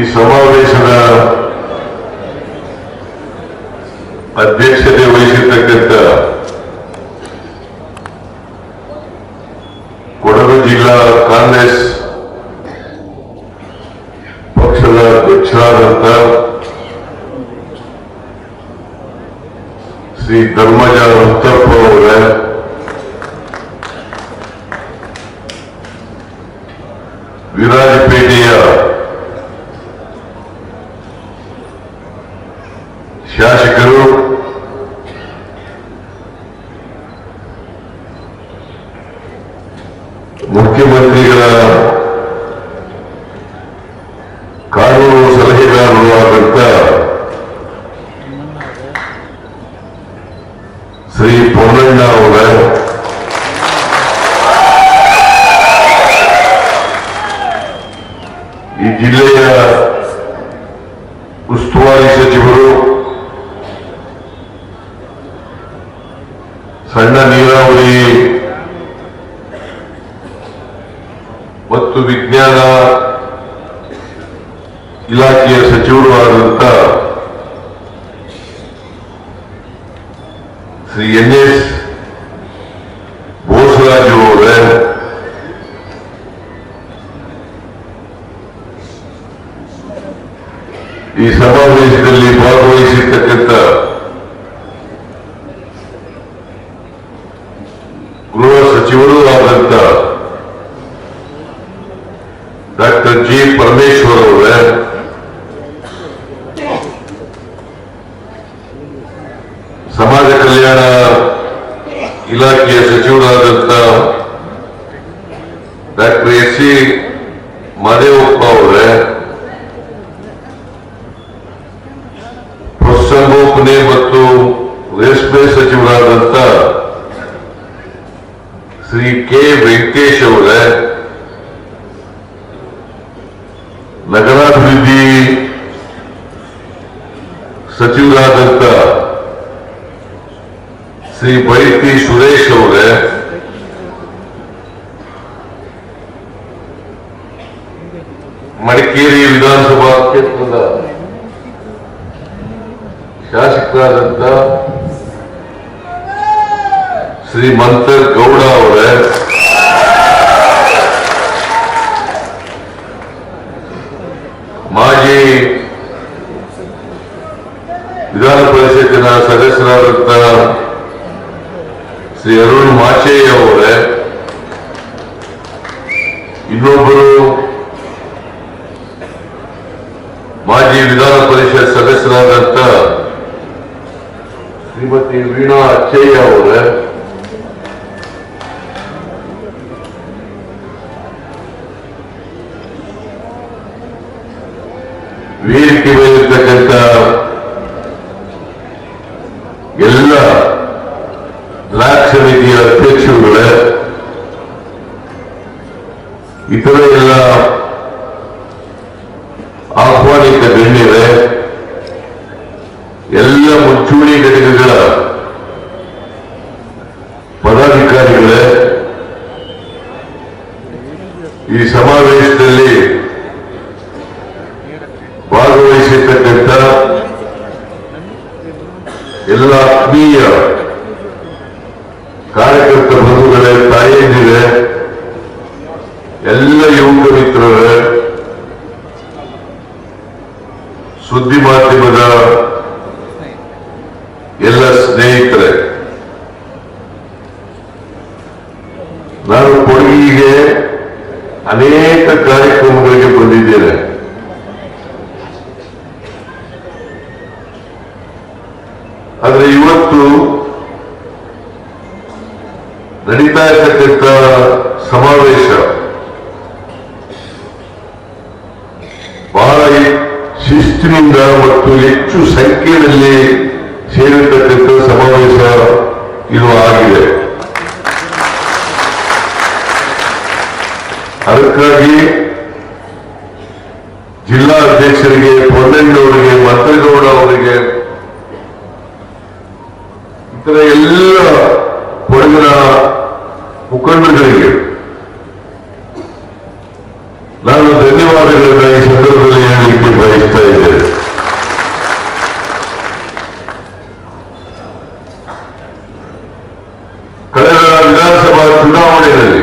ಈ ಸಮಾವೇಶದ ಅಧ್ಯಕ್ಷತೆ ವಹಿಸಿರ್ತಕ್ಕಂಥ ಕೊಡಗು ಜಿಲ್ಲಾ ಕಾಂಗ್ರೆಸ್ ಪಕ್ಷದ ಅಧ್ಯಕ್ಷರಾದಂಥ Shri Dharmaja Lord energia para mim Shri Mantar Gowda ಅವರೇ. ಮಾಜಿ ವಿಧಾನ ಪರಿಷತ್ತಿನ ಸದಸ್ಯರಾದಂತ ಶ್ರೀ ಅರುಣ್ ಮಾಚೇಯ ಅವರೇ. ಇನ್ನೊಬ್ಬರು ಮಾಜಿ ವಿಧಾನ ಪರಿಷತ್ ಸದಸ್ಯರಾದಂತ ಶ್ರೀಮತಿ ವೀಣಾ ಅಚ್ಚಯ್ಯ ಅವರೇ. ಆಹ್ವಾನಿತ ಗಣ್ಯರೇ ಎಲ್ಲ ಮುಂಚೂಣಿ ಘಟಕಗಳ ಪದಾಧಿಕಾರಿಗಳೇ ಈ ಸಮಾವೇಶದಲ್ಲಿ ಭಾಗವಹಿಸಿರ್ತಕ್ಕಂಥ ಎಲ್ಲ ಆತ್ಮೀಯ ಕಾರ್ಯಕರ್ತ ಬಂಧುಗಳೇ ತಾಯಂದಿರೇ ಎಲ್ಲ ಯುವಕ ಮಿತ್ರರೇ ಸುದ್ದಿ ಮಾಧ್ಯಮದ ಎಲ್ಲ ಸ್ನೇಹಿತರೆ ನಾನು ಕೊಡಗಿಗೆ ಅನೇಕ ಕಾರ್ಯಕ್ರಮಗಳಿಗೆ ಬಂದಿದ್ದೇನೆ ಆದ್ರೆ ಇವತ್ತು ನಡೀತಾ ಇರ್ತಕ್ಕಂಥ ಸಮಾವೇಶ ಬಹಳ ಶಿಸ್ತಿನಿಂದ ಮತ್ತು ಹೆಚ್ಚು ಸಂಖ್ಯೆಯಲ್ಲಿ ಸೇರಿರ್ತಕ್ಕಂಥ ಸಮಾವೇಶ ಇದು ಆಗಿದೆ. ಅದಕ್ಕಾಗಿ ಜಿಲ್ಲಾ ಅಧ್ಯಕ್ಷರಿಗೆ ಪೊನ್ನಣ್ಣವರಿಗೆ ಮಂತ್ರಿಗೌಡ ಅವರಿಗೆ, ಇತರ ಎಲ್ಲ ಕೊಡಗಿನ ಮುಖಂಡರುಗಳಿಗೆ ಧನ್ಯವಾದಗಳನ್ನ ಈ ಸಂದರ್ಭದಲ್ಲಿ ಹೇಳಲಿಕ್ಕೆ ಬಯಸ್ತಾ ಇದ್ದೇನೆ ಕಳೆದ ವಿಧಾನಸಭಾ ಚುನಾವಣೆಯಲ್ಲಿ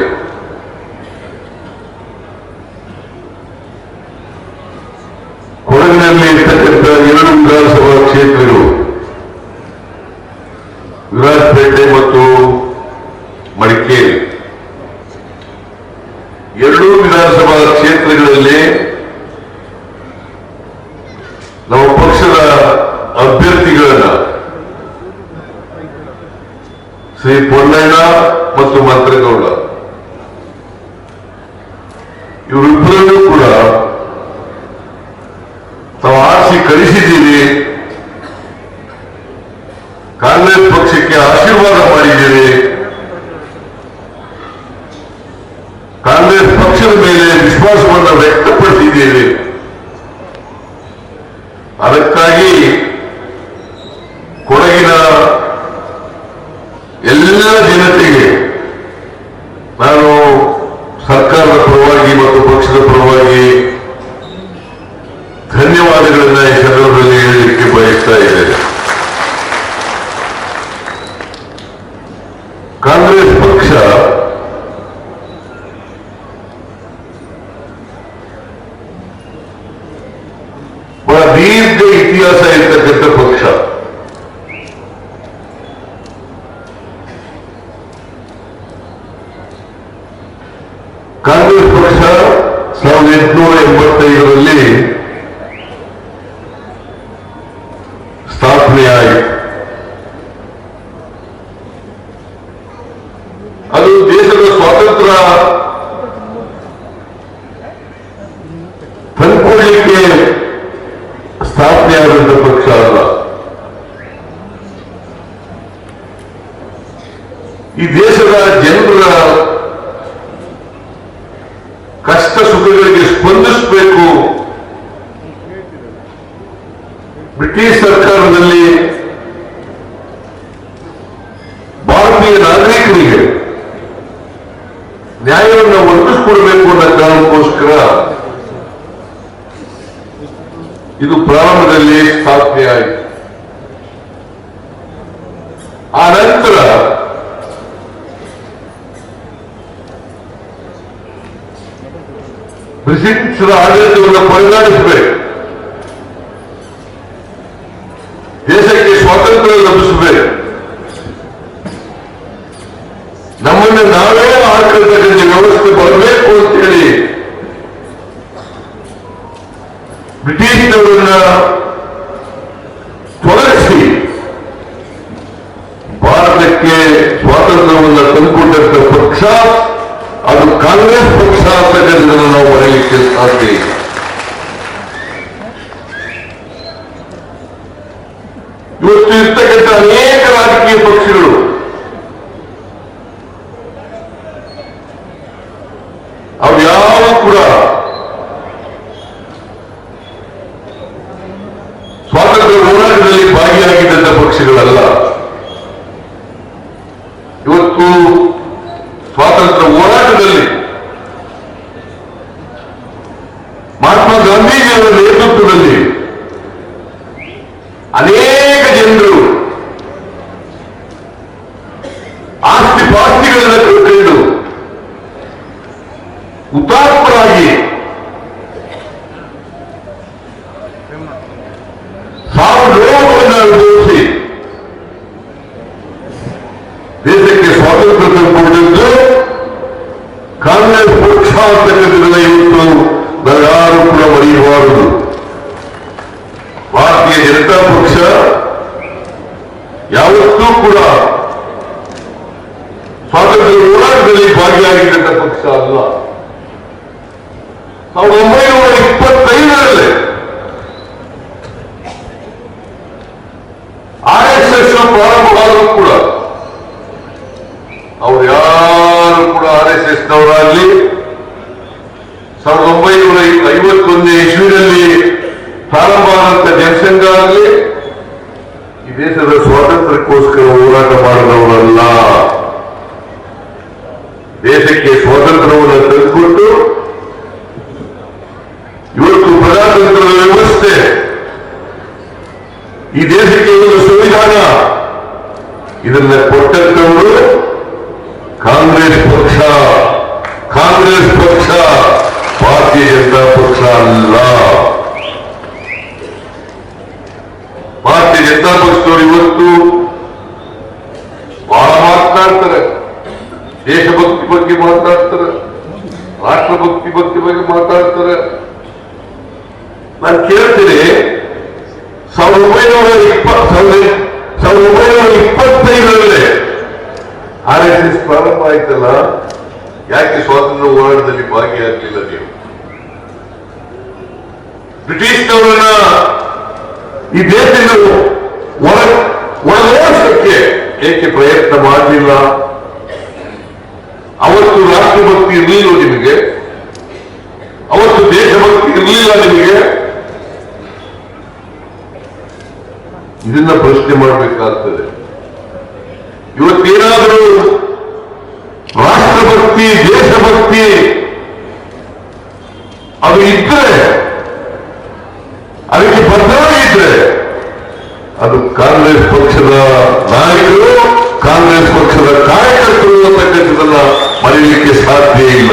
ಕೊಡಗಿನಲ್ಲಿ ಇರ್ತಕ್ಕಂಥ ಎರಡು ವಿಧಾನಸಭಾ ಕ್ಷೇತ್ರಗಳು ವಿರಾಜಪೇಟೆ ಮತ್ತು ಮಡಿಕೇರಿ. Bernard. ಬ್ರಿಟಿಷ್ ಸರ್ಕಾರದಲ್ಲಿ ಭಾರತೀಯ ನಾಗರಿಕರಿಗೆ ನ್ಯಾಯವನ್ನು ಒದಗಿಸಿಕೊಡಬೇಕು ಅನ್ನೋ ಕಾರಣಕ್ಕೋಸ್ಕರ ಇದು ಪ್ರಾರಂಭದಲ್ಲಿ ಸ್ಥಾಪನೆ ಆಯಿತು. ಆ ನಂತರ ಬ್ರಿಟಿಷರ ಆಡಳಿತವನ್ನು ಪರಿಗಣಿಸಬೇಕು. ಸ್ವಾತಂತ್ರ್ಯವನ್ನು ತಂದುಕೊಟ್ಟಂತ ಪಕ್ಷ, ಅದು ಕಾಂಗ್ರೆಸ್ ಪಕ್ಷ ಅಂತಕ್ಕಂಥದ್ದನ್ನು ನಾವು ಸಾಧ್ಯ ಇಲ್ಲ. ಇವತ್ತು ಇರ್ತಕ್ಕಂಥ ಅನೇಕ ರಾಜಕೀಯ ಪಕ್ಷಗಳು ಇವತ್ತು ಪ್ರಜಾತಂತ್ರದ ವ್ಯವಸ್ಥೆ ಈ ದೇಶಕ್ಕೆ ಒಂದು ಸಂವಿಧಾನ ಇದನ್ನ ಕೊಟ್ಟಂತವರು ಅವತ್ತು ರಾಷ್ಟ್ರಭಕ್ತಿ ಇರಲಿಲ್ಲ ನಿಮಗೆ? ಅವತ್ತು ದೇಶಭಕ್ತಿ ಇರಲಿಲ್ಲ ನಿಮಗೆ? ಇದನ್ನ ಪ್ರಶ್ನೆ ಮಾಡಬೇಕಾಗ್ತದೆ. ಇವತ್ತೇನಾದರೂ ರಾಷ್ಟ್ರಭಕ್ತಿ ದೇಶಭಕ್ತಿ ಅದು ಇದ್ರೆ, ಅದಕ್ಕೆ ಇದ್ರೆ, ಅದು ಕಾಂಗ್ರೆಸ್ ಪಕ್ಷದ ನಾಯಕರು, ಕಾಂಗ್ರೆಸ್ ಪಕ್ಷದ ಕಾರ್ಯಕರ್ತರು ಅಂತಕ್ಕಂಥದನ್ನ ಮರೆಯಲಿಕ್ಕೆ ಸಾಧ್ಯ ಇಲ್ಲ.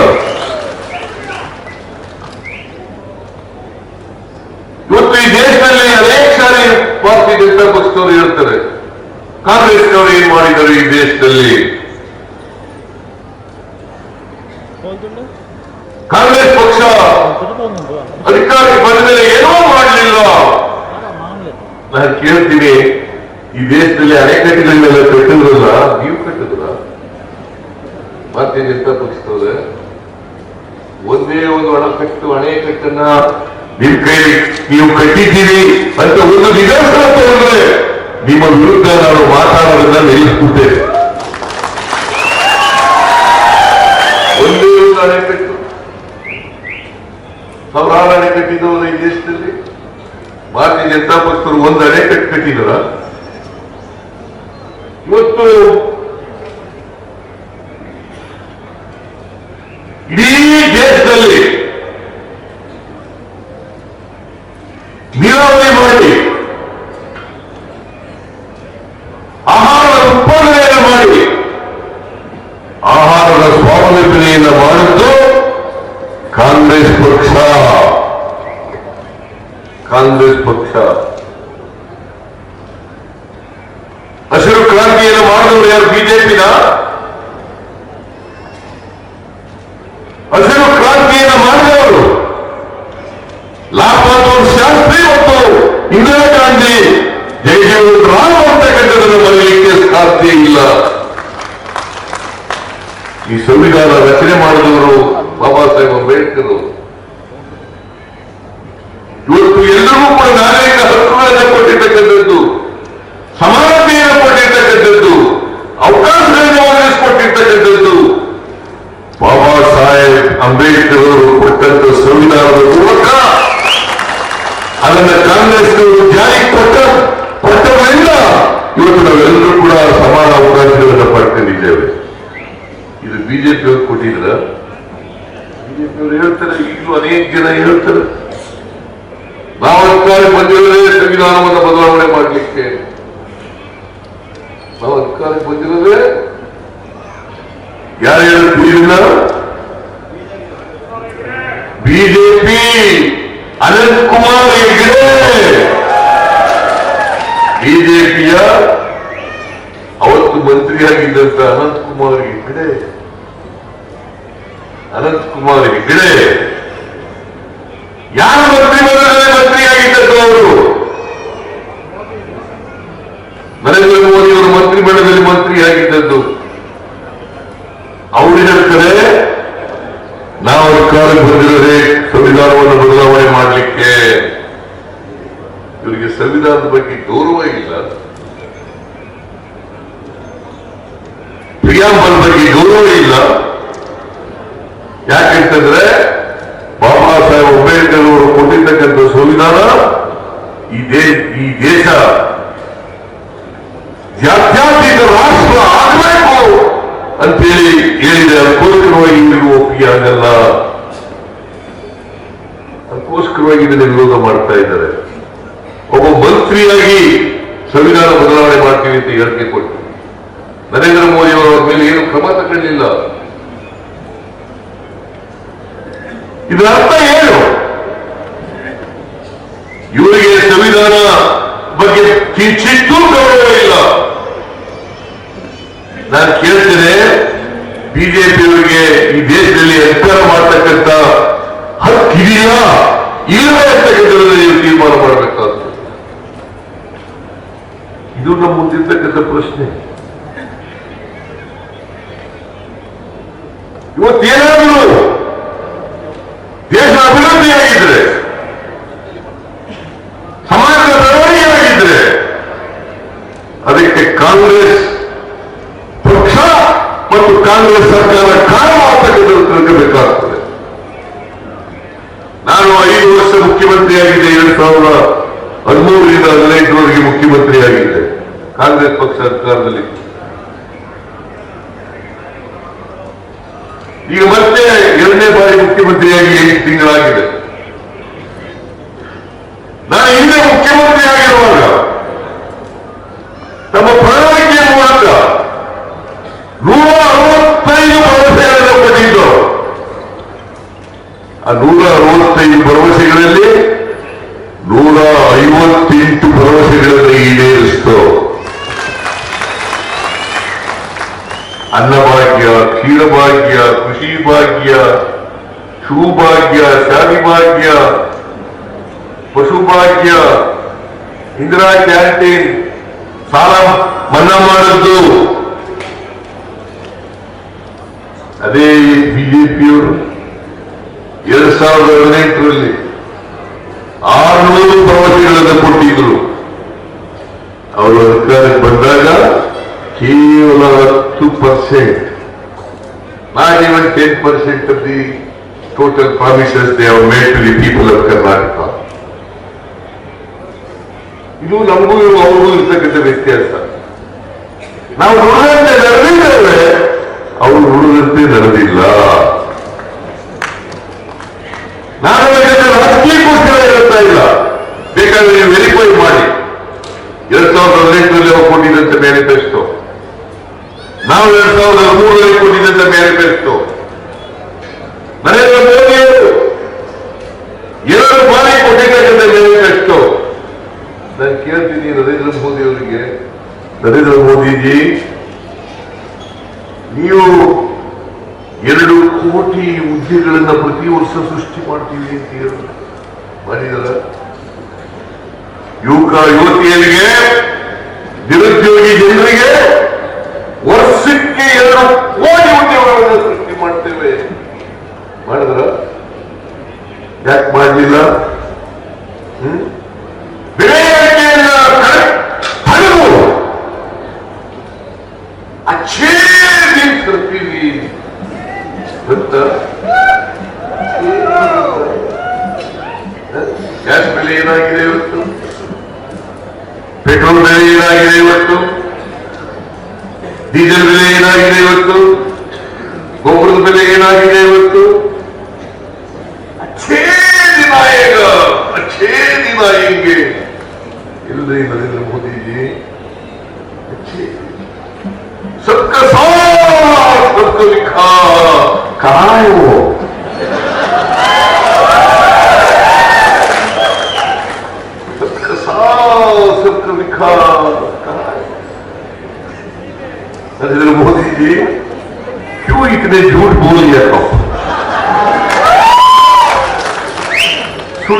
ಇವತ್ತು ಈ ದೇಶದಲ್ಲಿ ಅನೇಕ ಸಾರಿ ಭಾರತೀಯ ಜನತಾ ಪಕ್ಷದವರು ಹೇಳ್ತಾರೆ, ಕಾಂಗ್ರೆಸ್ನವರು ಏನ್ ಮಾಡಿದರು ಈ ದೇಶದಲ್ಲಿ? ಕಾಂಗ್ರೆಸ್ ಪಕ್ಷ ಅಧಿಕಾರಕ್ಕೆ ಬಂದ ಮೇಲೆ ಏನೋ ಮಾಡಲಿಲ್ಲ. ನಾನು ಕೇಳ್ತೀನಿ, ಈ ದೇಶದಲ್ಲಿ ಅಣೆಕಟ್ಟುಗಳನ್ನೆಲ್ಲ ಕಟ್ಟಿದ್ರಲ್ಲ ನೀವು ಕಟ್ಟಿದ್ರ ಭಾರತೀಯ ಜನತಾ ಪಕ್ಷದವ್ರೆ ಒಂದೇ ಒಂದು ಅಣೆಕಟ್ಟು ಅಣೆಕಟ್ಟನ್ನ ನಿಮ್ ಕೈ ನೀವು ಕಟ್ಟಿದ್ದೀರಿ ಅಂತ ಒಂದು ನಿದರ್ಶನ ತಗೊಂಡ್ರೆ ನಿಮ್ಮ ವಿರುದ್ಧ ನಾನು ಮಾತಾಡೋದನ್ನ ನಿಲ್ಲಿಸ್ಬಿಟ್ಟೆ ಒಂದೇ ಒಂದು ಅಣೆಕಟ್ಟು ಸಾವಿರಾರು ಅಣೆಕಟ್ಟಿದ್ದವರು ಈ ದೇಶದಲ್ಲಿ. ಭಾರತೀಯ ಜನತಾ ಪಕ್ಷದವರು ಒಂದು ಅಣೆಕಟ್ಟು ಕಟ್ಟಿದ್ರ. ಇವತ್ತು ಇಡೀ ದೇಶದಲ್ಲಿ ನೀರಾವರಿ ಮಾಡಿ ಆಹಾರ ಉತ್ಪಾದನೆಯನ್ನು ಮಾಡಿ, ಆಹಾರದ ಸ್ವಾವಲಂಬನೆಯನ್ನು ಮಾಡಿದ್ದು ಕಾಂಗ್ರೆಸ್ ಪಕ್ಷ. ಕಾಂಗ್ರೆಸ್ ಪಕ್ಷ. ಹಸಿರು ಕ್ರಾಂತಿಯನ್ನು ಮಾಡಿದವರು ಯಾರು? ಬಿಜೆಪಿನ ಹಸಿರು ಕ್ರಾಂತಿಯನ್ನು ಮಾಡಿದವರು ಲಾಲ್ ಬಹದ್ದೂರ್ ಶಾಸ್ತ್ರಿ ಮತ್ತು ಇಂದಿರಾ ಗಾಂಧಿ ಜಯಜೀವನ್ ರಾಮ್ ಅಂತಕ್ಕಂಥದ್ದನ್ನು ಮರೆಯಲಿಕ್ಕೆ ಸಾಧ್ಯ ಇಲ್ಲ ಈ ಸಂವಿಧಾನ ರಚನೆ ಮಾಡಿದವರು ಬಾಬಾ ಸಾಹೇಬ್ ಅಂಬೇಡ್ಕರ್ ಅವರು. ಇವತ್ತು ಎಲ್ಲರಿಗೂ ಕೂಡ ನಾಗರಿಕ ಹಕ್ಕುಗಳನ್ನು ಕೊಟ್ಟಿರ್ತಕ್ಕಂಥದ್ದು ಸಮಾನತೆಯನ್ನು ಕೊಟ್ಟಿರ್ತಕ್ಕಂಥದ್ದು ಅವಕಾಶಗಳನ್ನು ಒದಗಿಸಿಕೊಟ್ಟಿರ್ತಕ್ಕಂಥದ್ದು ಬಾಬಾ ಸಾಹೇಬ್ ಅಂಬೇಡ್ಕರ್ ಅವರು ಕೊಟ್ಟಂತ ಸಂವಿಧಾನದ ಮೂಲಕ ಅದನ್ನ ಕಾಂಗ್ರೆಸ್ನವರು ಜಾರಿಗೆ ಕೊಟ್ಟ ಕೊಟ್ಟವರಿಂದ ಇವತ್ತು ನಾವೆಲ್ಲರೂ ಕೂಡ ಸಮಾನ ಅವಕಾಶಗಳನ್ನು ಪಡ್ಕೊಂಡಿದ್ದೇವೆ ಇದು ಬಿಜೆಪಿ ಹೇಳ್ತಾರೆ, ಈಗಲೂ ಅನೇಕ ಜನ ಹೇಳ್ತಾರೆ. ನಾವು ಅಧಿಕಾರಕ್ಕೆ ಸಂವಿಧಾನವನ್ನು ಬದಲಾವಣೆ ಮಾಡಲಿಕ್ಕೆ. ನಾವು ಅಧಿಕಾರಕ್ಕೆ ಬಂದಿರೋದೇ ಯಾರು ಹೇಳುತ್ತೀರಿಲ್ಲ ಬಿಜೆಪಿ! ಅನಂತ್ ಕುಮಾರ್ ಹೆಗ್ಡೆ! ಬಿಜೆಪಿಯ ಅವತ್ತು ಮಂತ್ರಿಯಾಗಿದ್ದಂತ ಅನಂತ್ ಕುಮಾರ್ ಹೆಗ್ಡೆ. ಅನಂತ್ ಕುಮಾರ್ ಹೆಗ್ಡೆ ಯಾರು ಮಂತ್ರಿ ಮೊದಲನೇ ಮಂತ್ರಿಯಾಗಿದ್ದದ್ದು ಅವರು ನರೇಂದ್ರ ಮೋದಿ ಅವರು ಮಂತ್ರಿ ಮಂಡಲದಲ್ಲಿ ಮಂತ್ರಿಯಾಗಿದ್ದದ್ದು. ಅವರು ಹೇಳ್ತಾರೆ, ನಾವು ಅಧಿಕಾರಕ್ಕೆ ಬಂದಿರೋದೇ ಸಂವಿಧಾನವನ್ನು ಬದಲಾವಣೆ ಮಾಡಲಿಕ್ಕೆ. ಇವರಿಗೆ ಸಂವಿಧಾನದ ಬಗ್ಗೆ ಗೌರವ ಇಲ್ಲ. ಪ್ರಿಯಾಂಬಲ್ ಬಗ್ಗೆ ಗೌರವ ಇಲ್ಲ. ಯಾಕೆಂತಂದ್ರೆ ಬಾಬಾ ಸಾಹೇಬ್ ಅಂಬೇಡ್ಕರ್ ಅವರು ಕೊಟ್ಟಿರ್ತಕ್ಕಂಥ ಸಂವಿಧಾನ ಈ ದೇಶ ಜಾತ್ಯಾತೀತ ರಾಷ್ಟ್ರ ಆಗಬೇಕು ಅಂತೇಳಿ ಹೇಳಿದೆ. ಅದಕ್ಕೋಸ್ಕರವಾಗಿ ಇಲ್ಲಿಗೂ ಒಪ್ಪಿಗೆ ಆಗಲ್ಲ. ಅದಕ್ಕೋಸ್ಕರವಾಗಿ ಇದನ್ನು ವಿರೋಧ ಮಾಡ್ತಾ ಇದ್ದಾರೆ. ಒಬ್ಬ ಮಂತ್ರಿಯಾಗಿ ಸಂವಿಧಾನ ಬದಲಾವಣೆ ಮಾಡ್ತೀವಿ ಅಂತ ಹೇಳಿಕೆ ಕೊಟ್ಟು. ನರೇಂದ್ರ ಮೋದಿ ಅವರ ಮೇಲೆ ಏನು ಕ್ರಮ ತಗೊಂಡಿಲ್ಲ ಇದರ ಅರ್ಥ ಏನು? ಇವರಿಗೆ ಸಂವಿಧಾನ ಬಗ್ಗೆ ಕಿಂಚಿತ್ತೂ ಗೌರವ ಇಲ್ಲ. ನಾನು ಕೇಳ್ತೇನೆ, ಬಿಜೆಪಿಯವರಿಗೆ ಈ ದೇಶದಲ್ಲಿ ಅಧಿಕಾರ ಮಾಡ್ತಕ್ಕಂಥ ಹಕ್ಕಿದೆಯಾ ಇಲ್ಲವೇ ಅಂತಕ್ಕಂಥದ್ದನ್ನು ನೀವು ತೀರ್ಮಾನ ಮಾಡಬೇಕಾದ ಇದು ನಮ್ಮ ಮುಂದಿರ್ತಕ್ಕಂಥ ಪ್ರಶ್ನೆ. ಇವತ್ತೇನಾದರೂ ದೇಶ ಅಭಿವೃದ್ಧಿಯಾಗಿದ್ರೆ ಸಮಾಜದ ಬೆಳವಣಿಗೆಯಾಗಿದ್ರೆ ಅದಕ್ಕೆ ಕಾಂಗ್ರೆಸ್ ಪಕ್ಷ ಮತ್ತು ಕಾಂಗ್ರೆಸ್ ಸರ್ಕಾರ ಕಾರಣ ಅಂತಕ್ಕಂಥದ್ದು ತಿಳ್ಕಬೇಕಾಗ್ತದೆ ನಾನು ಐದು ವರ್ಷ ಮುಖ್ಯಮಂತ್ರಿಯಾಗಿದ್ದೆ ಎರಡ್ ಸಾವಿರದ ಹದಿಮೂರರಿಂದ ಹದಿನೈದರವರೆಗೆ ಮುಖ್ಯಮಂತ್ರಿಯಾಗಿದ್ದೆ ಕಾಂಗ್ರೆಸ್ ಪಕ್ಷ ಸರ್ಕಾರದಲ್ಲಿ ಈಗ ಮತ್ತೆ ಎರಡನೇ ಬಾರಿ ಮುಖ್ಯಮಂತ್ರಿಯಾಗಿ ಎಂಟು ತಿಂಗಳಾಗಿದೆ ನಾನು ಹಿಂದೆ ಮುಖ್ಯಮಂತ್ರಿ ಆಗಿರುವಾಗ ನಮ್ಮ ಪ್ರಣಾಳಿಕೆಯ ಮೂಲಕ ನೂರ ಅರವತ್ತೈದು ಭರವಸೆಗಳನ್ನು ಕೊಟ್ಟಿದ್ದು ಆ ನೂರ ಅರವತ್ತೈದು ಭರವಸೆಗಳಲ್ಲಿ ನೂರ ಐವತ್ತೆಂಟು ಭರವಸೆಗಳನ್ನು ಈಡೇರಿಸ್ತು. ಅನ್ನಭಾಗ್ಯ ಕ್ಷೀರಭಾಗ್ಯ ಕೃಷಿ ಭಾಗ್ಯ ಶೂಭಾಗ್ಯ ಶಾಲಿ ಭಾಗ್ಯ ಪಶುಭಾಗ್ಯ, ಇಂದಿರಾ ಕ್ಯಾಂಟೀನ್, ಸಾಲ ಮನ್ನಾ ಮಾಡದ್ದು. ಅದೇ ಬಿಜೆಪಿಯವರು. ಎರಡ್ ಸಾವಿರದ ಹದಿನೆಂಟರಲ್ಲಿ ಆರುನೂರು ಪ್ರವಚನಗಳನ್ನು ಕೊಟ್ಟಿದ್ರು ಅವರು ಅಧಿಕಾರಕ್ಕೆ ಬಂದಾಗ ಕೇವಲ ಹತ್ತು percent not even ten percent of the total promises they have made to the people of Karnataka ಇದು ನಮಗೂ ಅವ್ರಿಗೂ ಇರ್ತಕ್ಕಂಥ ವ್ಯತ್ಯಾಸ. ನಾವು ನೋಡಿದಂತೆ ನಡೆದಿದ್ದೇವೆ ಅವರು ನೋಡಿದಂತೆ ನಡೆದಿಲ್ಲ ನಾನು ಅದಕ್ಕೆ ರಾಜಕೀಯಕ್ಕೋಸ್ಕರ ಹೇಳ್ತಾ ಇಲ್ಲ ಬೇಕಾದ್ರೆ ವೆರಿಫೈ ಮಾಡಿ ಎರಡ್ ಸಾವಿರದ ಹದಿನೆಂಟರಲ್ಲಿ ಅವರು ಕೊಟ್ಟಿದ್ದಂತೆ ಮ್ಯಾನಿಫೆಸ್ಟೋ ನಾವು ಎರಡ್ ಸಾವಿರದ ಹದಿಮೂರರಲ್ಲಿ ಕೊಟ್ಟಿದ್ದಂತೆ ಮ್ಯಾನಿಫೆಸ್ಟೋ ನರೇಂದ್ರ ಮೋದಿ ಅವರು ಎರಡು ಬಾರಿ ಕೊಟ್ಟಿರ್ತಕ್ಕಂಥ ಮ್ಯಾನಿಫೆಸ್ಟೋ ನಾನು ಕೇಳ್ತೀನಿ ನರೇಂದ್ರ ಮೋದಿ ಅವರಿಗೆ. ನರೇಂದ್ರ ಮೋದಿಜಿ, ನೀವು ಎರಡು ಕೋಟಿ ಹುದ್ದೆಗಳನ್ನ ಪ್ರತಿ ವರ್ಷ ಸೃಷ್ಟಿ ಮಾಡ್ತೀವಿ ಅಂತ ಹೇಳಿ ಮಾಡಿದಾರ. ಯುವಕ ಯುವತಿಯರಿಗೆ ನಿರುದ್ಯೋಗಿ ಜನರಿಗೆ ವರ್ಷಕ್ಕೆ ಎರಡು ಕೋಟಿ ಉದ್ಯೋಗಗಳನ್ನು ಸೃಷ್ಟಿ ಮಾಡ್ತೇವೆ ಮಾಡಿದ್ರ ಯಾಕೆ ಮಾಡಲಿಲ್ಲ ಹ್ಮ್ ಬೆಲೆ ಏರಿಕೆಯನ್ನ ತಡೆದು ಅಚ್ಚೇ ದಿನ ತರ್ತೀವಿ ಅಂತ ಗ್ಯಾಸ್ ಬೆಲೆ ಏನಾಗಿದೆ ಇವತ್ತು ಪೆಟ್ರೋಲ್ ಬೆಲೆ ಏನಾಗಿದೆ ಇವತ್ತು. ಡೀಸೆಲ್ ಬೆಲೆ ಏನಾಗಿದೆ ಇವತ್ತು?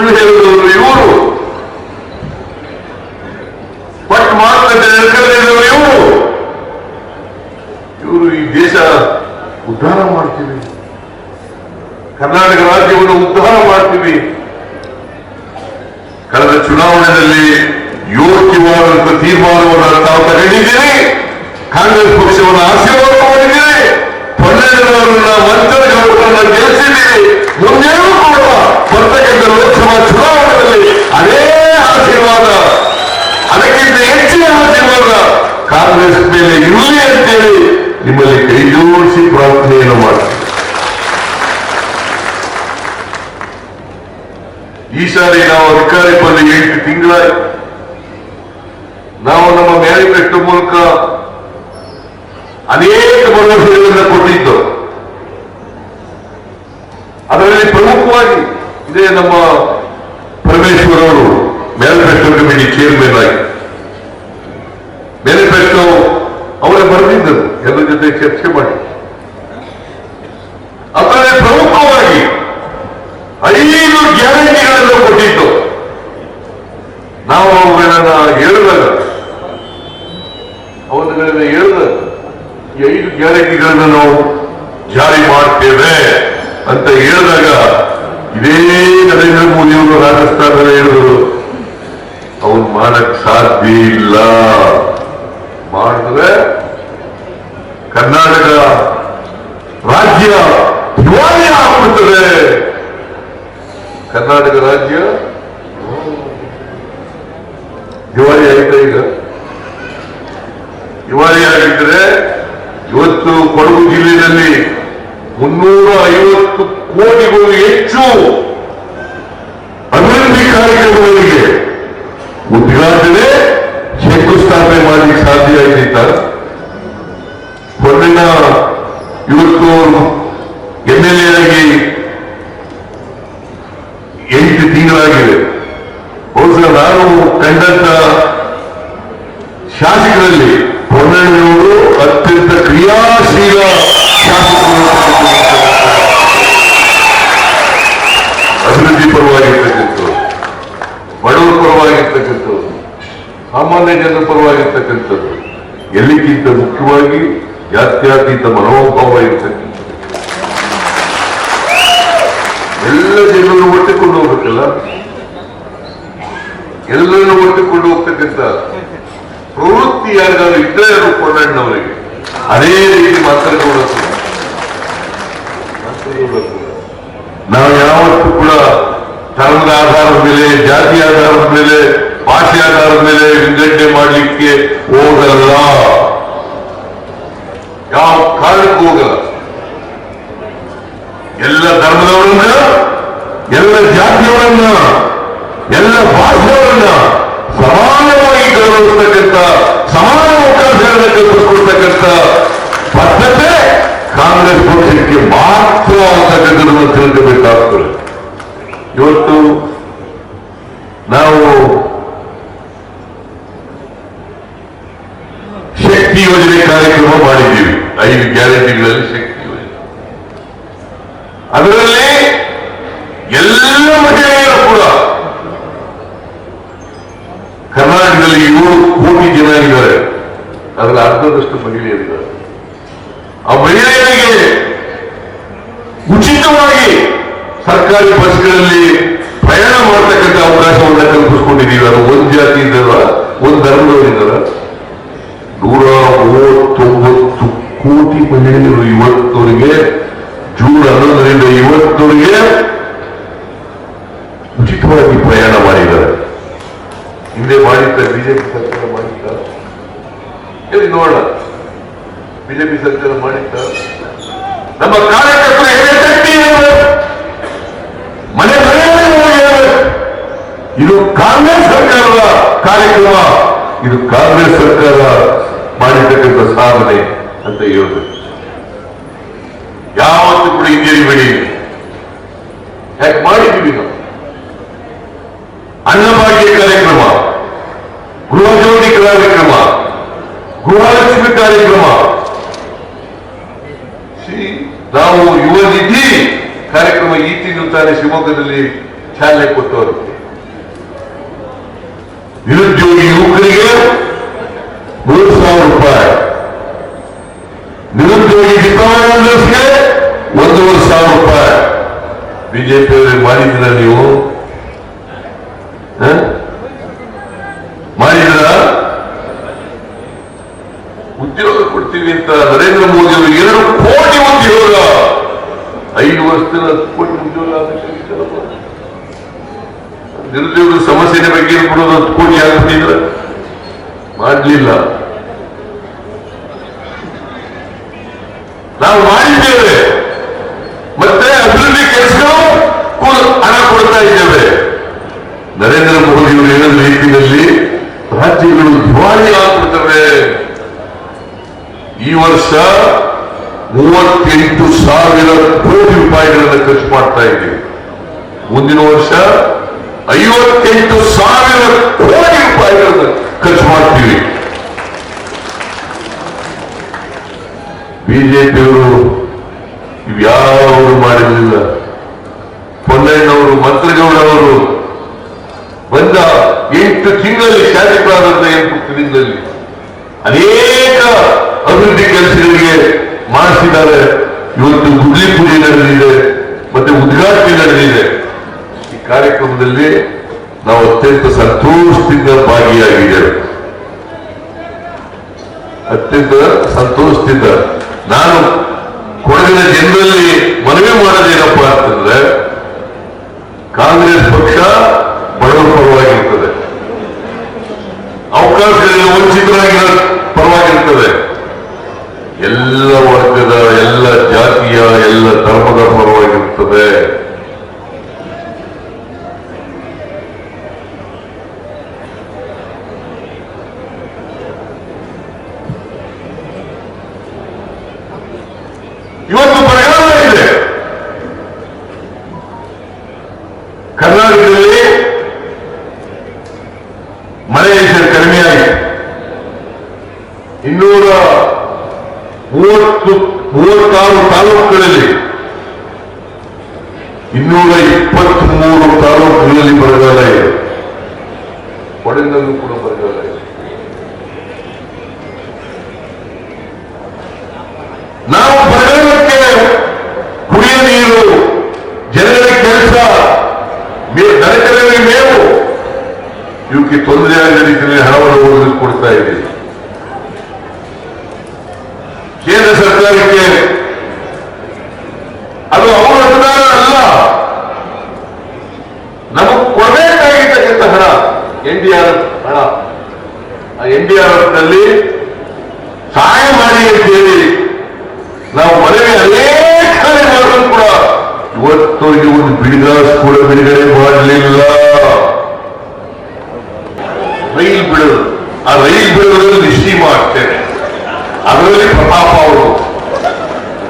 through their ಆಗಿದ್ರೆ ಇವತ್ತು ಕೊಡಗು ಜಿಲ್ಲೆಯಲ್ಲಿ ಮುನ್ನೂರ ಐವತ್ತು ಕೋಟಿಗೂ ಹೆಚ್ಚು ಅಭಿವೃದ್ಧಿ ಕಾರ್ಯಕ್ರಮಗಳಿಗೆ ಉದ್ಘಾಟನೆ ಶಂಕುಸ್ಥಾಪನೆ ಮಾಡಲಿಕ್ಕೆ ಸಾಧ್ಯ ಆಯ್ತಿತ್ತ ಹೊರಗಿನ ಇವತ್ತು ಎಂ ಎಲ್ ಎ ಆಗಿ ಎಂಟು ತಿಂಗಳಾಗಿದೆ ಎಲ್ಲರನ್ನು ಒಟ್ಟಿಕೊಂಡು ಹೋಗ್ತಕ್ಕಂಥ ಪ್ರವೃತ್ತಿ ಯಾರಿಗಾದ್ರೂ ಇದ್ರೆ ಅದು ಕೊಂಡಣ್ಣವರಿಗೆ ಅದೇ ರೀತಿ ಮಾತಾಡೋದು ನಾವು ಯಾವತ್ತೂ ಕೂಡ ಧರ್ಮದ ಆಧಾರದ ಮೇಲೆ, ಜಾತಿ ಆಧಾರದ ಮೇಲೆ, ಭಾಷೆ ಆಧಾರದ ಮೇಲೆ ವಿಂಗಡಣೆ ಮಾಡಲಿಕ್ಕೆ ಹೋಗಲ್ಲ. ಯಾವ ಕಾರಣಕ್ಕೂ ಹೋಗಲ್ಲ. ಎಲ್ಲ ಧರ್ಮದವರನ್ನ, ಎಲ್ಲ ಜಾತಿಯವರನ್ನ ಎಲ್ಲ ಭಾಷೆಗಳನ್ನ ಸಮಾನವಾಗಿ ಗೌರವಿಸ್ತಕ್ಕಂಥ ಸಮಾನ ಅವಕಾಶಗಳನ್ನು ಕಲ್ಪಿಸ್ಕೊಡ್ತಕ್ಕಂಥ ಬದ್ಧತೆ ಕಾಂಗ್ರೆಸ್ ಪಕ್ಷಕ್ಕೆ ಮಾತ್ರ ಅಂತಕ್ಕಂಥದ್ದನ್ನು ತಿಳಿದುಬೇಕಾಗ್ತದೆ ಇವತ್ತು ನಾವು ಶಕ್ತಿ ಯೋಜನೆ ಕಾರ್ಯಕ್ರಮ ಮಾಡಿದ್ದೀವಿ. ಐದು ಗ್ಯಾರಂಟಿಗಳಲ್ಲಿ ಶಕ್ತಿ ಯೋಜನೆ. ಅದರಲ್ಲಿ ಎಲ್ಲ ಮಹಿಳೆಯರು ಕೋಟಿ ಜನ ಇದ್ದಾರೆ. ಅದರಲ್ಲಿ ಅರ್ಧದಷ್ಟು ಮಹಿಳೆಯರಿದ್ದಾರೆ. ಆ ಮಹಿಳೆಯರಿಗೆ ಉಚಿತವಾಗಿ ಸರ್ಕಾರಿ ಬಸ್ಗಳಲ್ಲಿ ಪ್ರಯಾಣ ಮಾಡತಕ್ಕಂಥ ಅವಕಾಶವನ್ನ ಕಲ್ಪಿಸ್ಕೊಂಡಿದ್ದೀವಿ. ಅದು ಒಂದ್ ಜಾತಿ ಇದ್ದಾರ ಒಂದ್ ಧರ್ಮದವರಿದ್ದಾರ ನೂರ ಮೂವತ್ತೊಂಬತ್ತು ಕೋಟಿ ಮಹಿಳೆಯರು ಇವತ್ತವರಿಗೆ ಜೂನ್ ಹನ್ನೊಂದರಿಂದ ಇವತ್ತವರಿಗೆ ಉಚಿತವಾಗಿ ಪ್ರಯಾಣ ಮಾಡಿದ್ದಾರೆ. ಹಿಂದೆ ಮಾಡಿದ್ದ ಬಿಜೆಪಿ ಸರ್ಕಾರ ಹೇಳಿ ನೋಡೋಣ ಬಿಜೆಪಿ ಸರ್ಕಾರ ಮಾಡಿದ್ದ ನಮ್ಮ ಕಾರ್ಯಕರ್ತರು? ಮನೆ ಮನೆಯಲ್ಲಿ ಇದು ಕಾಂಗ್ರೆಸ್ ಸರ್ಕಾರದ ಕಾರ್ಯಕ್ರಮ. ಇದು ಕಾಂಗ್ರೆಸ್ ಸರ್ಕಾರ ಮಾಡಿರ್ತಕ್ಕಂಥ ಸಾಧನೆ ಅಂತ ಹೇಳುದು. ಯಾವತ್ತೂ ಕೂಡ ಹಿಂಜರಿಬೇಡಿ ಯಾಕೆ ಮಾಡಿದ್ದೀವಿ ನಾವು? ಅನ್ನಭಾಗ್ಯ ಕಾರ್ಯಕ್ರಮ. ಗೃಹ ಜೋಡಿ ಕಾರ್ಯಕ್ರಮ ಗೃಹಲಕ್ಷ್ಮಿ ಕಾರ್ಯಕ್ರಮ. ನಾವು ಯುವ ನಿಧಿ ಕಾರ್ಯಕ್ರಮ ಈ ತಿಂಗಳು ತಾನೇ ಶಿವಮೊಗ್ಗದಲ್ಲಿ ಚಾಲನೆ ಕೊಟ್ಟವರು. ನಿರುದ್ಯೋಗಿ ಯುವಕರಿಗೆ ಮೂರು ಸಾವಿರ ರೂಪಾಯಿ. ನಿರುದ್ಯೋಗಿ ಡಿಪ್ಲೊಮಾಗೆ ಒಂದೂವರೆ ಸಾವಿರ ರೂಪಾಯಿ. ಬಿಜೆಪಿ ಅವರಿಗೆ ಮಾಡಿದ್ರ ನೀವು ಹ? ಮಾಡಿದ್ರ ಉದ್ಯೋಗ ಅಂತ ನರೇಂದ್ರ ಮೋದಿ ಅವರು ಎರಡು ಕೋಟಿ ಉದ್ಯೋಗ ಐದು ವರ್ಷದಲ್ಲಿ ಹತ್ತು ಕೋಟಿ ಉದ್ಯೋಗ. ನಿರುದ್ಯೋಗ ಸಮಸ್ಯೆಯ ಬಗ್ಗೆ ಕೊಡೋದು ಹತ್ತು ಕೋಟಿ ಆಗ್ಬಿಟ್ಟಿದ್ರೆ ಮಾಡಲಿಲ್ಲ. ನಾವು ಮಾಡಿದ್ದೇವೆ. ಮತ್ತೆ ಅಭಿವೃದ್ಧಿ ಕೆಲಸಗಳು ಹಣ ಕೊಡ್ತಾ ಇದ್ದೇವೆ. ನರೇಂದ್ರ ಮೋದಿ ಅವರು ಹೇಳಿದ ರೀತಿಯಲ್ಲಿ ರಾಜ್ಯಗಳು ದಿವಾಳಿ ಆಗ್ಬಿಡ್ತವೆ. ವರ್ಷ ಮೂವತ್ತೆಂಟು ಸಾವಿರ ಕೋಟಿ ರೂಪಾಯಿಗಳನ್ನು ಖರ್ಚು ಮಾಡ್ತಾ ಇದ್ದೀವಿ. ಮುಂದಿನ ವರ್ಷ ಐವತ್ತೆಂಟು ಸಾವಿರ ಕೋಟಿ ರೂಪಾಯಿಗಳನ್ನು ಖರ್ಚು ಮಾಡ್ತೀವಿ. ಬಿಜೆಪಿಯವರು ಇವ್ಯಾವರು ಮಾಡಿರಲಿಲ್ಲ. ಮಂತ್ರಗೌಡ ಅವರು ಬಂದ ಎಂಟು ತಿಂಗಳಲ್ಲಿ ಶಾಸಕರಾದಂತ ಎಂಟು ತಿಂಗಳಲ್ಲಿ ಅನೇಕ ಅಭಿವೃದ್ಧಿ ಕೆಲಸಗಳಿಗೆ ಮಾಡಿಸಿದ್ದಾರೆ. ಇವತ್ತು ಗುಡ್ಲಿ ಪೂಜೆ ನಡೆದಿದೆ, ಮತ್ತೆ ಉದ್ಘಾಟನೆ ನಡೆದಿದೆ. ಈ ಕಾರ್ಯಕ್ರಮದಲ್ಲಿ ನಾವು ಅತ್ಯಂತ ಸಂತೋಷದಿಂದ ಭಾಗಿಯಾಗಿದ್ದೇವೆ. ಅತ್ಯಂತ ಸಂತೋಷದಿಂದ ನಾನು ಕೊಡಗಿನ ಜನರಲ್ಲಿ ಮನವಿ ಮಾಡೋದೇನಪ್ಪ ಅಂತಂದ್ರೆ, ಕಾಂಗ್ರೆಸ್ ಪಕ್ಷ ಬಡವರ ಪರವಾಗಿರ್ತದೆ. ಅವಕಾಶಗಳಿಗೆ ವಂಚಿತರಾಗಿರೋ ಪರವಾಗಿರ್ತದೆ. ಎಲ್ಲ ವರ್ಗದ ಎಲ್ಲ ಜಾತಿಯ ಎಲ್ಲ ಧರ್ಮದ ಪರವಾಗಿರ್ತದೆ ಇವತ್ತು ಬರಗಾಲ ಇದೆ ಕರ್ನಾಟಕದಲ್ಲಿ ಮಳೆ ಹೆಸರು ಕಡಿಮೆ ಆಗಿದೆ ಇನ್ನೂರ ಮೂವತ್ತು ಮೂವತ್ತಾರು ತಾಲೂಕುಗಳಲ್ಲಿ ಇನ್ನೂರ ಇಪ್ಪತ್ತ್ ಮೂರು ತಾಲೂಕುಗಳಲ್ಲಿ ಬರಗಾಲ ಇದೆ. ಕೂಡ ಬರಗಾಲ ಇದೆ. ನಾವು ಬರಗಾಲಕ್ಕೆ ಕುಡಿಯ ನೀರು, ಜನರ ಕೆಲಸ ದನಕರಿಗೆ ಮೇವು. ಇವಕ್ಕೆ ತೊಂದರೆ ರೀತಿಯಲ್ಲಿ ಹಣವನ್ನು ಕೊಡ್ತಾ ಇದ್ದೀವಿ. ಕೇಂದ್ರ ಸರ್ಕಾರಕ್ಕೆ? ಅದು ಅವರ ಅನುದಾನ ಅಲ್ಲ. ನಮಗೆ ಕೊಡಬೇಕಾಗಿರ್ತಕ್ಕಂಥ ಹಣ, ಎನ್ ಡಿ ಆರ್ ಎಫ್ ಹಣ. ಆ ಎನ್ ಡಿ ಆರ್ ಎಫ್ನಲ್ಲಿ ಸಹಾಯ ಮಾಡಿ ಅಂತೇಳಿ ನಾವು ಮನವಿ ಅನೇಕ ಮಾಡಿದ್ರು ಕೂಡ ಇವತ್ತು ಒಂದು ಬಿಡಿಗಾಸ್ ಕೂಡ ಬಿಡುಗಡೆ ಮಾಡಲಿಲ್ಲ. ರೈಲ್ ಬಿಡು ಆ ರೈಲ್ ಮಾಡ್ತೇನೆ ಅದರಲ್ಲಿ ಪ್ರತಾಪ ಅವರು.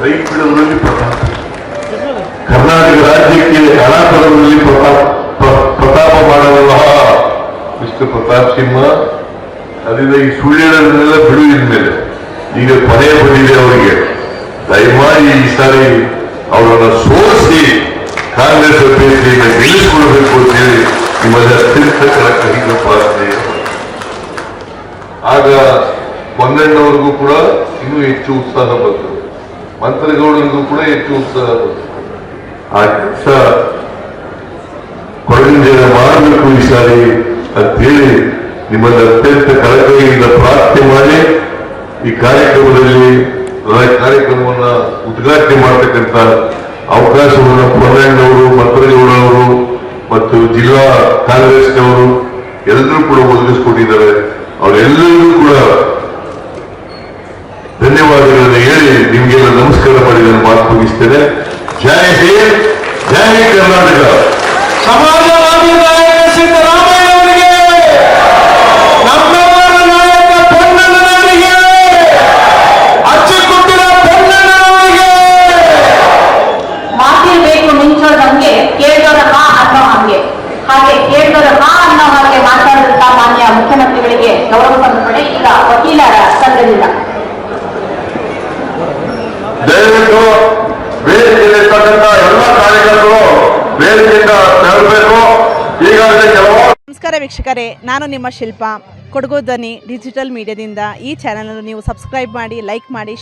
ರೈತರಲ್ಲಿ ಪ್ರತಾಪ ಕರ್ನಾಟಕ ರಾಜ್ಯಕ್ಕೆ ಹಣ ಪ್ರತಾಪ ಪ್ರ- ಪ್ರತಾಪ ಮಾಡಲ್ಲ ಮಿಸ್ಟರ್ ಪ್ರತಾಪ್ ಸಿಂಹ ಅದರಿಂದ ಈ ಸುಳ್ಳಿಗಳನ್ನೆಲ್ಲ ಬಿಡುವಿನ ಮೇಲೆ ಈಗ ಕೊನೆ ಬಂದಿದೆ ಅವರಿಗೆ. ದಯಮಾಡಿ ಈ ಸಾರಿ ಅವರನ್ನು ಸೋಲಿಸಿ ಕಾಂಗ್ರೆಸ್ ಅಭ್ಯರ್ಥಿಯನ್ನು ಗೆಲ್ಲಿಸಿಕೊಳ್ಬೇಕು ಅಂತ ಹೇಳಿ ನಿಮ್ಮಲ್ಲಿ ಅತ್ಯಂತ ಕರ ಪ್ರಾರ್ಥನೆ ಆಗ ಕೊಂಗಣ್ಣವರಿಗೂ ಕೂಡ ಇನ್ನೂ ಹೆಚ್ಚು ಉತ್ಸಾಹ ಬರ್ತದೆ ಮಂತ್ರಿಗೌಡರಿಗೂ ಕೂಡ ಹೆಚ್ಚು ಉತ್ಸಾಹ ಬರ್ತದೆ ಆ ಕೆಲಸ ಕೊಡಗಿನ ಜನ ಮಾಡಬೇಕು ಈ ಸಾರಿ ಅಂತೇಳಿ ಅತ್ಯಂತ ಕಳಕಳಿಯಿಂದ ಪ್ರಾರ್ಥನೆ ಮಾಡಿ ಈ ಕಾರ್ಯಕ್ರಮದಲ್ಲಿ ಕಾರ್ಯಕ್ರಮವನ್ನು ಉದ್ಘಾಟನೆ ಮಾಡತಕ್ಕಂತ ಅವಕಾಶವನ್ನು ಪೊನ್ನಣ್ಣವರು ಮಂತ್ರಿಗೌಡರವರು ಮತ್ತು ಜಿಲ್ಲಾ ಕಾಂಗ್ರೆಸ್ನವರು ಎಲ್ಲರೂ ಕೂಡ ಒದಗಿಸಿಕೊಟ್ಟಿದ್ದಾರೆ. ಅವರೆಲ್ಲರಿಗೂ ಕೂಡ ಧನ್ಯವಾದಗಳನ್ನು ಹೇಳಿ ನಿಮಗೆಲ್ಲ ನಮಸ್ಕಾರ ಮಾಡಿ ನಾನು ಮಾತು ಮುಗಿಸ್ತೇನೆ. ಜಯ ಹಿಂದ್ ಜೈ ಕರ್ನಾಟಕ. ಸಮಾಜವಾದಿ ನಾಯಕ ಸಿದ್ದರಾಮಯ್ಯ ಅವರಿಗೆ ನಮ್ಮವರ ನಾಯಕ ಪೊನ್ನಣ್ಣನವರಿಗೆ ಅಚ್ಚಿಕೊಟ್ಟಿರ ಪೊನ್ನಣ್ಣನವರಿಗೆ. ಮಾತಿರ್ಬೇಕು ನಿಂಚೋದಂಗೆ ಕೇಳಿದವರ ಹಾ ಅನ್ನೋ ಹಾಗೆ. ಹಾಗೆ ಕೇಳಿದವರ ಹಾ ಅನ್ನೋ ಹಾಗೆ ಮಾತಾಡಿದಂತ ಮಾನ್ಯ ಮುಖ್ಯಮಂತ್ರಿಗಳಿಗೆ ಗೌರವವನ್ನು ಪಡೆ ಈಗ ವಕೀಲರ ಸಂಘದಿಂದ. ವೀಕ್ಷಕರೇ, ನಾನು ನಿಮ್ಮ ಶಿಲ್ಪ. ಕೊಡಗು ಧ್ವನಿ ಡಿಜಿಟಲ್ ಮೀಡಿಯಾದಿಂದ ಈ ಚಾನಲನ್ನು ನೀವು ಸಬ್ಸ್ಕ್ರೈಬ್ ಮಾಡಿ ಲೈಕ್ ಮಾಡಿ